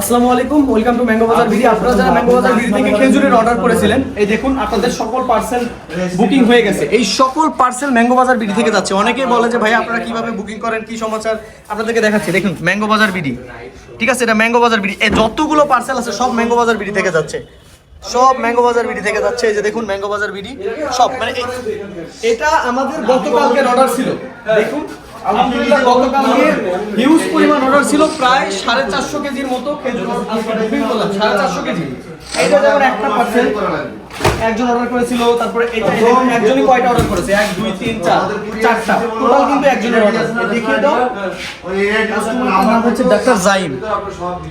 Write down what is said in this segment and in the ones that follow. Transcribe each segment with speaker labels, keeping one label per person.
Speaker 1: আসসালামু আলাইকুম welcome to mango bazaar BD আপনারা যারা ম্যাঙ্গো বাজার বিডি থেকে খেজুরের অর্ডার করেছিলেন, এই দেখুন, আপনাদের সকল পার্সেল বুকিং হয়ে গেছে। এই সকল পার্সেল ম্যাঙ্গো বাজার বিডি থেকে যাচ্ছে। অনেকেই বলে যে ভাই আপনারা কীভাবে বুকিং করেন? কি সমাচার? আপনাদেরকে দেখাচ্ছি। দেখুন ম্যাঙ্গো বাজার বিডি ঠিক আছে, এটা ম্যাঙ্গো বাজার বিডি এই যতগুলো পার্সেল আছে, সব ম্যাঙ্গো বাজার বিডি থেকে যাচ্ছে। সব ম্যাঙ্গো বাজার বিডি থেকে যাচ্ছে। এই যে দেখুন ম্যাঙ্গো বাজার বিডি সব মানে এটা আমাদের গতকালকের অর্ডার ছিল। দেখুন আলহামদুলিল্লাহ গতকালকে হিউজ পরিমাণ অর্ডার ছিল প্রায় সাড়ে চারশো কেজির মতো খেজুর। সাড়ে চারশো কেজি। এটা যেমন একটা পার্সেল একজন অর্ডার করেছিল তারপরে এটা একজনই কয়টা অর্ডার করেছে? এক দুই তিন চার। চারটা। টোটাল কিন্তু একজনের অর্ডার দেখিয়ে দাও। নাম হচ্ছে ডাক্তার জাইম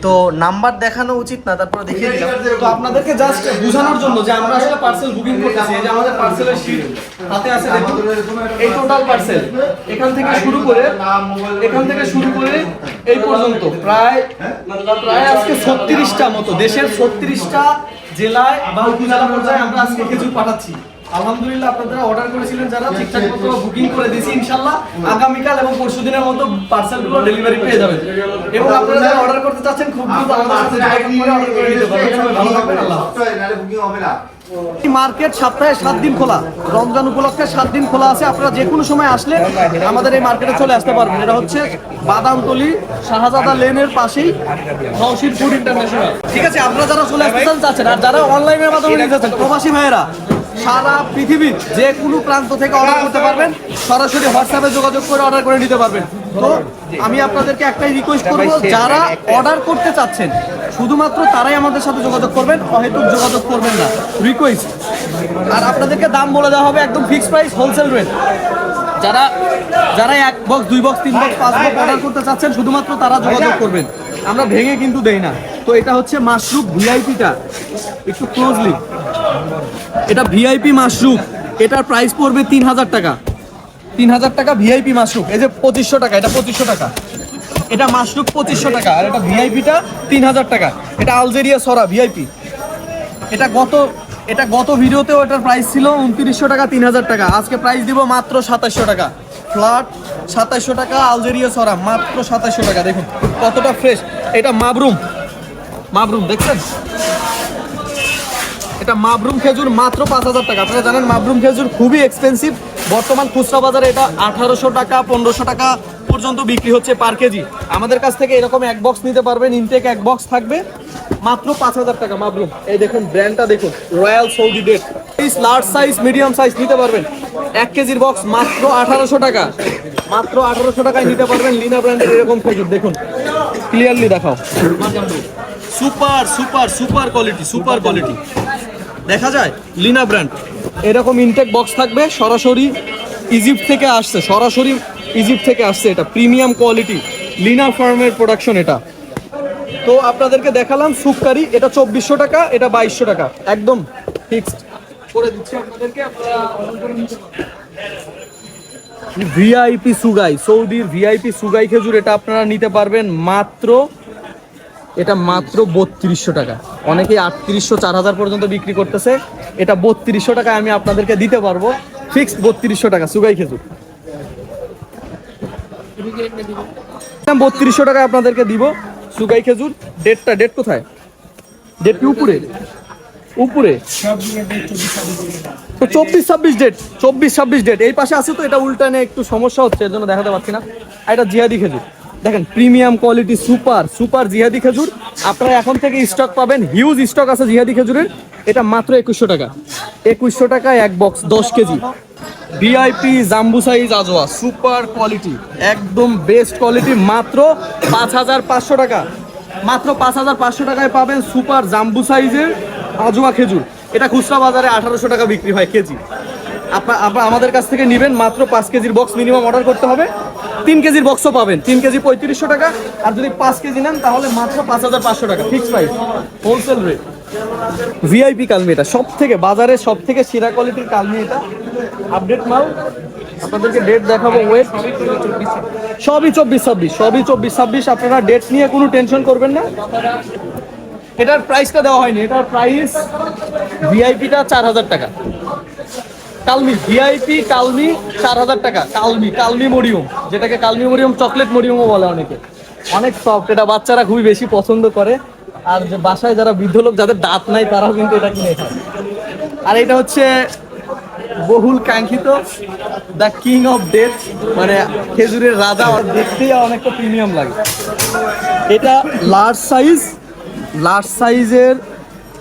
Speaker 1: তো নাম্বার দেখানো উচিত না তারপরে দেখিয়ে দিলাম। তো আপনাদেরকে জাস্ট বোঝানোর জন্য যে আমরা আসলে পার্সেল বুকিং করতেছি যে আমাদের পার্সেলের শীট হাতে আছে দেখুন এই টোটাল পার্সেল এখান থেকে শুরু করে এখান থেকে শুরু করে এই পর্যন্ত। প্রায় প্রায় আজকে ছত্রিশটা মতো দেশের ছত্রিশটা জেলায় বা উপজেলা পর্যায়ে আমরা আজকে খেজুর পাঠাচ্ছি। আলহামদুলিল্লাহ আপনারা অর্ডার করেছিলেন যারা ঠিকঠাক মতো বুকিং করে দিয়েছি ইনশাল্লাহ। আগামীকাল এবং পরশু দিনের মতো পার্সেলগুলো ডেলিভারি পেয়ে যাবেন। এবং আপনারা যারা অর্ডার করতে চাচ্ছেন খুব দ্রুত আমাদের সাথে যোগাযোগ করে অর্ডার করে নিতে পারবেন। সবাই ভালো থাকবেন আল্লাহ হাফেজ। এই মার্কেট সপ্তাহে সাত দিন খোলা। রমজান উপলক্ষে সাত দিন খোলা আছে। আপনারা যে কোনো সময় আসলে আমাদের এই মার্কেটে চলে আসতে পারবেন। এটা হচ্ছে বাদামতলি শাহজাদা লেনের পাশেই নওশির ফুড ইন্টারন্যাশনাল ঠিক আছে আপনারা যারা চলে আসতে চান চাচ্ছেন আর যারা অনলাইনের মাধ্যমে নিতে চাচ্ছেন প্রবাসী ভাইয়েরা সারা পৃথিবীর যে কোনো প্রান্ত থেকে অর্ডার করতে পারবেন। সরাসরি হোয়াটসঅ্যাপে যোগাযোগ করে অর্ডার করে নিতে পারবেন। তো আমি আপনাদেরকে একটাই রিকোয়েস্ট করব যারা অর্ডার করতে চাচ্ছেন শুধুমাত্র তারাই আমাদের সাথে যোগাযোগ করবেন অহেতুক যোগাযোগ করবেন না। রিকোয়েস্ট আর আপনাদেরকে দাম বলে দেওয়া হবে একদম ফিক্সড প্রাইস হোলসেল রেট যারা যারা এক বক্স দুই বক্স তিন বক্স পাঁচ বক্স অর্ডার করতে চাচ্ছেন শুধুমাত্র তারা যোগাযোগ করবেন। আমরা ভেঙে কিন্তু দেই না। তো এটা হচ্ছে মাশরুম ভিআইপিটা একটু ক্লোজলি এটা ভিআইপি মাশরুম। এটার প্রাইস পড়বে তিন হাজার টাকা তিন হাজার টাকা ভিআইপি মাশরুম। এই যে পঁচিশশো টাকা, এটা পঁচিশশো টাকা। এটা মাশরুম পঁচিশশো টাকা, আর এটা ভিআইপিটা তিন হাজার টাকা। এটা আলজেরিয়া সরা ভিআইপি এটা গত এটা গত ভিডিওতেও এটার প্রাইস ছিল উনত্রিশশো টাকা তিন হাজার টাকা। আজকে প্রাইস দিব মাত্র সাতাশশো টাকা। ফ্ল্যাট সাতাশশো টাকা, আলজেরিয়া সরা, মাত্র সাতাশশো টাকা। দেখুন, কতটা ফ্রেশ এটা মাবরুম। মাবরুম, দেখছেন? এটা মাবরুম খেজুর মাত্র পাঁচ হাজার টাকা। আপনারা জানেন মাবরুম খেজুর খুবই এক্সপেন্সিভ বর্তমান খুচরা বাজারে এটা আঠারোশো টাকা, পনেরোশো টাকা পর্যন্ত বিক্রি হচ্ছে পার কেজি। আমাদের কাছ থেকে এরকম এক বক্স নিতে পারবেন ইনটেক এক বক্স থাকবে। মাত্র পাঁচ হাজার টাকা মাবরুম। এই দেখুন ব্র্যান্ডটা দেখুন royal Saudi date large size medium size নিতে পারবেন। এক কেজির বক্স মাত্র আঠারোশো টাকা। মাত্র আঠারোশো টাকায় নিতে পারবেন লিনা ব্র্যান্ডের এরকম খেজুর। দেখুন ক্লিয়ারলি দেখাও। Super super super quality super quality দেখা যায় লিনা ব্র্যান্ড এরকম ইনটেক বক্স থাকবে, সরাসরি ইজিপ্ট থেকে আসছে, সরাসরি ইজিপ্ট থেকে আসছে এটা প্রিমিয়াম কোয়ালিটি লিনা ফার্মের প্রোডাকশন এটা। তো আপনাদেরকে দেখালাম সুপকারি এটা চব্বিশশো টাকা, এটা বাইশশো টাকা, একদম ফিক্সড করে দিচ্ছি আপনাদেরকে। ভিআইপি সুগাই, সৌদির ভিআইপি সুগাই খেজুর, এটা আপনারা নিতে পারবেন মাত্র এটা মাত্র বত্রিশশো টাকা। অনেকেই আটত্রিশশো চার হাজার পর্যন্ত বিক্রি করতেছে। এটা বত্রিশশো টাকায় আমি আপনাদেরকে দিতে পারব। ফিক্সড বত্রিশশো টাকা, সুগাই খেজুর। বত্রিশশো টাকা আপনাদেরকে দিব সুগাই খেজুর। ডেটটা, ডেট কোথায়? ডেট কি উপরে? উপরে। তো চব্বিশ ছাব্বিশ ডেট, চব্বিশ ছাব্বিশ ডেট। এই পাশে আছে তো, এটা উল্টানে একটু সমস্যা হচ্ছে, এর জন্য দেখাতে পারছি না। এটা জিহাদি খেজুর। দেখেন প্রিমিয়াম কোয়ালিটি সুপার সুপার জিহাদি খেজুর। আপনারা এখন থেকে স্টক পাবেন হিউজ স্টক আছে জিহাদি খেজুরের। এটা মাত্র একুশশো টাকা। একুশশো টাকায় এক বক্স দশ কেজি। ভিআইপি জাম্বু সাইজ আজোয়া সুপার কোয়ালিটি একদম বেস্ট কোয়ালিটি মাত্র পাঁচ হাজার পাঁচশো টাকা। মাত্র পাঁচ হাজার পাঁচশো টাকায় পাবেন সুপার জাম্বু সাইজের আজোয়া খেজুর। এটা খুচরা বাজারে আঠারোশো টাকা বিক্রি হয় কেজি। আপনার আমাদের কাছ থেকে নেবেন, মাত্র পাঁচ কেজির বক্স মিনিমাম অর্ডার করতে হবে। তিন কেজির বক্সও পাবেন। তিন কেজি পঁয়ত্রিশশো টাকা, আর যদি পাঁচ কেজি নেন, তাহলে মাত্র পাঁচ হাজার পাঁচশো টাকা। Fix price wholesale rate VIP কালমি এটা সব থেকে বাজারে সব থেকে সেরা কোয়ালিটির কালমি এটা। আপডেট মাল, আপনাদেরকে ডেট দেখাবো ওয়েট সবই চব্বিশ ছাব্বিশ, সবই চব্বিশ ছাব্বিশ, আপনারা ডেট নিয়ে কোনো টেনশন করবেন না। এটার প্রাইসটা দেওয়া হয়নি, এটার প্রাইস ভিআইপিটা চার হাজার টাকা। কালমি ভিআইপি কালমি, চার হাজার টাকা। কালমি কালমি মরিয়ম, যেটাকে কালমি মরিয়ম, চকলেট মরিয়মও বলে অনেকে। অনেক সফট এটা বাচ্চারা খুবই বেশি পছন্দ করে। আর যে বাসায় যারা বৃদ্ধ লোক, যাদের দাঁত নাই, তারাও কিন্তু এটা কিনে খায়। আর এটা হচ্ছে বহুল কাঙ্ক্ষিত, দ্য কিং অফ ডেথ মানে খেজুরের রাজা দেখতেই অনেকটা প্রিমিয়াম লাগে। এটা লার্জ সাইজ লার্জ সাইজের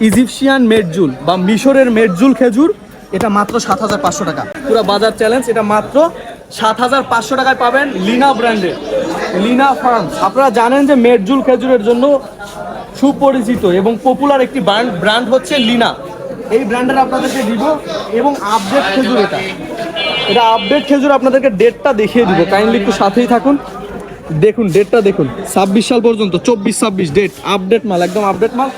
Speaker 1: ইজিপশিয়ান মেডজুল বা মিশরের মেডজুল খেজুর। এটা মাত্র সাত হাজার পাঁচশো টাকা। পুরো বাজার চ্যালেঞ্জ এটা মাত্র সাত হাজার পাঁচশো টাকায় পাবেন লিনা ব্র্যান্ডের লিনা ফার্ম আপনারা জানেন যে মেডজুল খেজুরের জন্য সুপরিচিত এবং পপুলার একটি ব্র্যান্ড ব্র্যান্ড হচ্ছে লিনা এই ব্র্যান্ডের আপনাদেরকে দিব এবং আপডেট খেজুর এটা। এটা আপডেট খেজুর আপনাদেরকে ডেটটা দেখিয়ে দিব। কাইন্ডলি একটু সাথেই থাকুন। দেখুন ডেটটা দেখুন। ছাব্বিশ সাল পর্যন্ত, চব্বিশ ছাব্বিশ ডেট আপডেট মাল, একদম আপডেট মাল।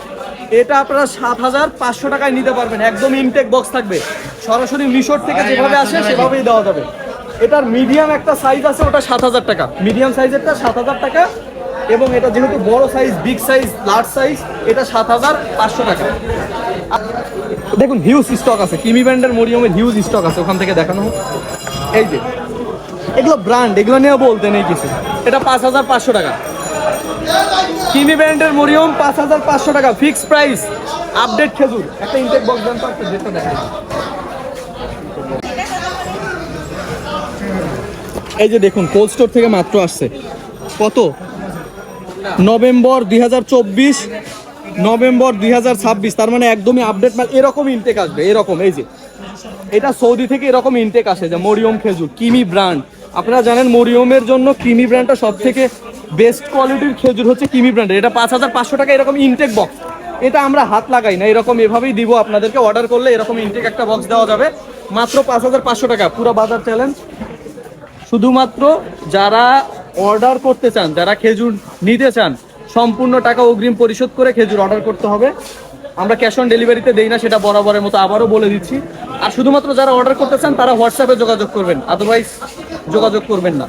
Speaker 1: এটা আপনারা সাত হাজার পাঁচশো টাকায় নিতে পারবেন। একদম ইনটেক বক্স থাকবে। সরাসরি মিশর থেকে যেভাবে আসে সেভাবেই দেওয়া যাবে। এটার মিডিয়াম একটা সাইজ আছে ওটা সাত হাজার টাকা। মিডিয়াম সাইজেরটা সাত হাজার টাকা এবং এটা যেহেতু বড় size big size large size এটা সাত হাজার পাঁচশো টাকা। দেখুন হিউজ স্টক আছে। কিমি ব্র্যান্ডের মরিয়মের হিউজ স্টক আছে। ওখান থেকে দেখানো এই যে এগুলো ব্র্যান্ড এগুলো নিয়ে বলতে নেই কিছু। এটা পাঁচ হাজার পাঁচশো টাকা। কিমি ব্র্যান্ডের মরিয়ম পাঁচ হাজার পাঁচশো টাকা ফিক্স প্রাইস আপডেট খেজুর। একটা ইনটেক বক্স দেন তো ডেটটা দেখাই। এই যে দেখুন কোল্ড স্টোর থেকে মাত্র আসছে। কত? নভেম্বর দুই হাজার চব্বিশ, নভেম্বর দুই হাজার ছাব্বিশ, তার মানে একদমই আপডেট মাল, এরকম ইনটেক আসবে, এরকম, এই যে। এটা সৌদি থেকে এরকম ইনটেক আসে, যে মরিয়ম খেজুর, কিমি ব্র্যান্ড। আপনারা জানেন মরিয়মের জন্য কিমি ব্র্যান্ডটা সব থেকে বেস্ট কোয়ালিটির খেজুর হচ্ছে কিমি ব্র্যান্ডের এটা পাঁচ হাজার পাঁচশো টাকা এরকম ইনটেক বক্স এটা আমরা হাত লাগাই না, এরকম এভাবেই দিব আপনাদেরকে। অর্ডার করলে এরকম ইনটেক একটা বক্স দেওয়া যাবে। মাত্র পাঁচ হাজার পাঁচশো টাকা, পুরো বাজার চ্যালেঞ্জ শুধুমাত্র যারা অর্ডার করতে চান, যারা খেজুর নিতে চান, সম্পূর্ণ টাকা অগ্রিম পরিশোধ করে খেজুর অর্ডার করতে হবে। আমরা ক্যাশ অন ডেলিভারিতে দেই না, সেটা বরাবরের মতো আবারও বলে দিচ্ছি। আর শুধুমাত্র যারা অর্ডার করতে চান, তারা হোয়াটসঅ্যাপে যোগাযোগ করবেন। আদারওয়াইজ যোগাযোগ করবেন না।